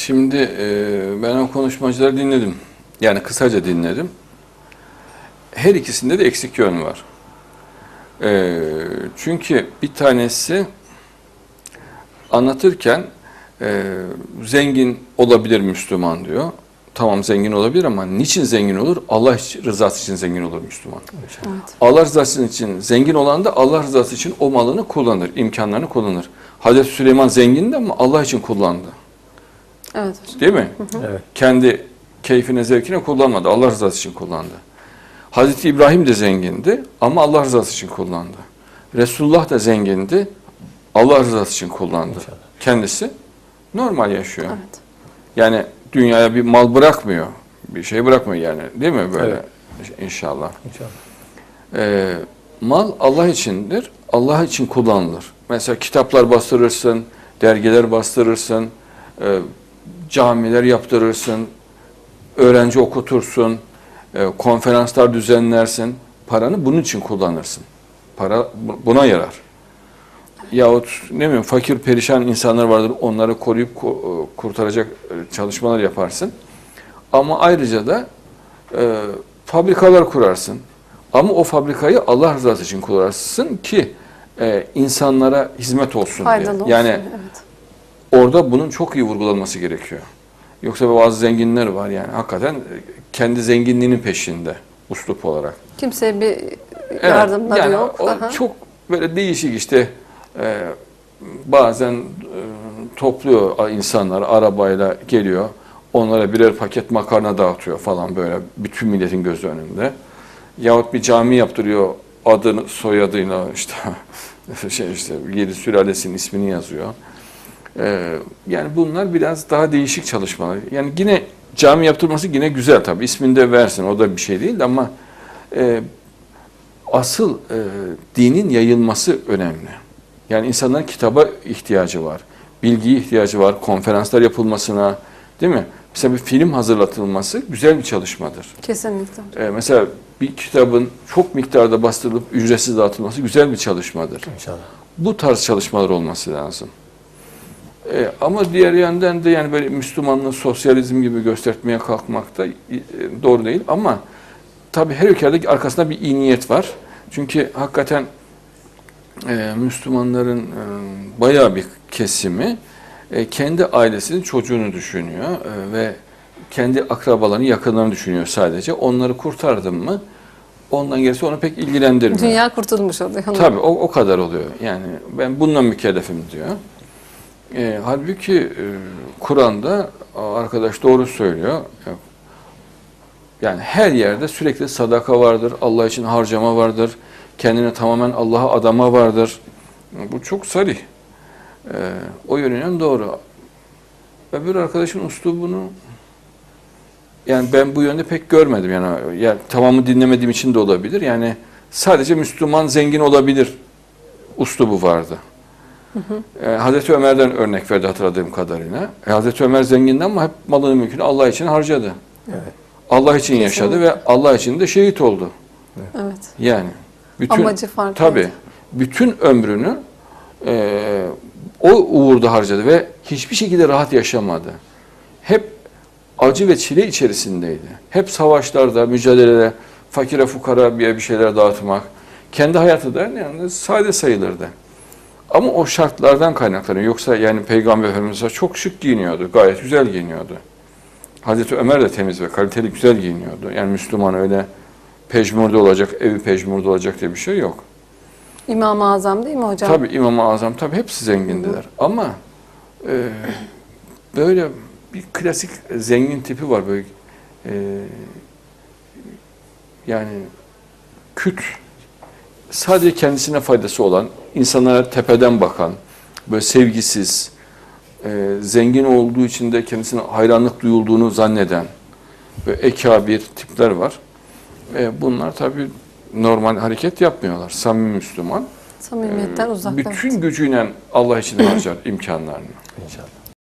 Şimdi e, ben o konuşmacıları dinledim. Yani kısaca dinledim. Her ikisinde de eksik yön var. E, çünkü bir tanesi anlatırken e, zengin olabilir Müslüman diyor. Tamam zengin olabilir ama niçin zengin olur? Allah rızası için zengin olur Müslüman. Evet. Allah rızası için zengin olan da Allah rızası için o malını kullanır, imkanlarını kullanır. Hazreti Süleyman zengindi ama Allah için kullandı. Evet hocam. Değil mi? Evet. Kendi keyfine, zevkine kullanmadı. Allah rızası için kullandı. Hazreti İbrahim de zengindi ama Allah rızası için kullandı. Resulullah da zengindi. Allah rızası için kullandı. İnşallah. Kendisi normal yaşıyor. Evet. Yani dünyaya bir mal bırakmıyor. Bir şey bırakmıyor yani. Değil mi böyle? İnşallah. İnşallah. Ee, mal Allah içindir. Allah için kullanılır. Mesela kitaplar bastırırsın, dergiler bastırırsın, e, camiler yaptırırsın, öğrenci okutursun, e, konferanslar düzenlersin. Paranı bunun için kullanırsın. Para bu- buna yarar. Yahut ne bileyim fakir perişan insanlar vardır. Onları koruyup ko- kurtaracak e, çalışmalar yaparsın. Ama ayrıca da e, fabrikalar kurarsın. Ama o fabrikayı Allah rızası için kurarsın ki e, insanlara hizmet olsun Faydalı diye. olsun. Yani evet. Orada bunun çok iyi vurgulanması gerekiyor. Yoksa bazı zenginler var yani hakikaten e, kendi zenginliğinin peşinde uslup olarak. Kimseye bir Evet, yardımları yani yok. O Aha. çok böyle değişik işte e, bazen e, topluyor insanlar arabayla geliyor. Onlara birer paket makarna dağıtıyor falan böyle bütün milletin gözü önünde. Yahut bir cami yaptırıyor adını soyadıyla işte şey işte yedi sülalesinin ismini yazıyor. Ee, yani bunlar biraz daha değişik çalışmalar. Yani yine cami yaptırması yine güzel tabii. İsmini de versin o da bir şey değil ama e, asıl e, dinin yayılması önemli. Yani insanların kitaba ihtiyacı var. Bilgiye ihtiyacı var. Konferanslar yapılmasına değil mi? Mesela bir film hazırlatılması güzel bir çalışmadır. Kesinlikle. E, mesela bir kitabın çok miktarda bastırılıp ücretsiz dağıtılması güzel bir çalışmadır. İnşallah. Bu tarz çalışmalar olması lazım. E, ama diğer yönden de yani böyle Müslümanlığı sosyalizm gibi göstermeye kalkmak da e, doğru değil. Ama tabii her ülkede arkasında bir iyi niyet var. Çünkü hakikaten e, Müslümanların e, bayağı bir kesimi e, kendi ailesinin çocuğunu düşünüyor e, ve kendi akrabalarını, yakınlarını düşünüyor sadece. Onları kurtardım mı ondan gerisi onu pek ilgilendirmiyor. Dünya kurtulmuş oluyor. Tabii o, o kadar oluyor. Yani ben bununla mükellefim diyor. E, halbuki e, Kur'an'da arkadaş doğru söylüyor. Yani her yerde sürekli sadaka vardır, Allah için harcama vardır, kendine tamamen Allah'a adama vardır. Bu çok sarih. E, o yönünden doğru. Öbür arkadaşın uslubunu yani ben bu yönde pek görmedim yani. Ya tamamı dinlemediğim için de olabilir. Yani sadece Müslüman zengin olabilir uslubu vardı. Ee, Hazreti Ömer'den örnek verdi hatırladığım kadarıyla. E, Hazreti Ömer zengindi ama hep malını mülkünü Allah için harcadı. Evet. Allah için yaşadı Kesinlikle. ve Allah için de şehit oldu. Evet. Yani bütün Amacı farklı. tabii bütün ömrünü e, o uğurda harcadı ve hiçbir şekilde rahat yaşamadı. Hep acı ve çile içerisindeydi. Hep savaşlarda, mücadelede fakire fukara bir bir şeyler dağıtmak. Kendi hayatı da yani sade sayılırdı. Ama o şartlardan kaynaklanıyor. Yoksa yani Peygamber Efendimiz çok şık giyiniyordu. Gayet güzel giyiniyordu. Hazreti Ömer de temiz ve kaliteli güzel giyiniyordu. Yani Müslüman öyle pejmurde olacak, evi pejmurde olacak diye bir şey yok. İmam-ı Azam değil mi hocam? Tabii İmam-ı Azam tabii hepsi zengindiler. Ama e, böyle bir klasik zengin tipi var böyle e, yani küt sadece kendisine faydası olan, insanlara tepeden bakan, böyle sevgisiz, e, zengin olduğu için de kendisine hayranlık duyulduğunu zanneden böyle ekabir tipler var. E, bunlar tabii normal hareket yapmıyorlar. Samimi Müslüman. Samimiyetten Ee, uzak. Bütün evet. gücüyle Allah için harcar imkanlarını. İnşallah.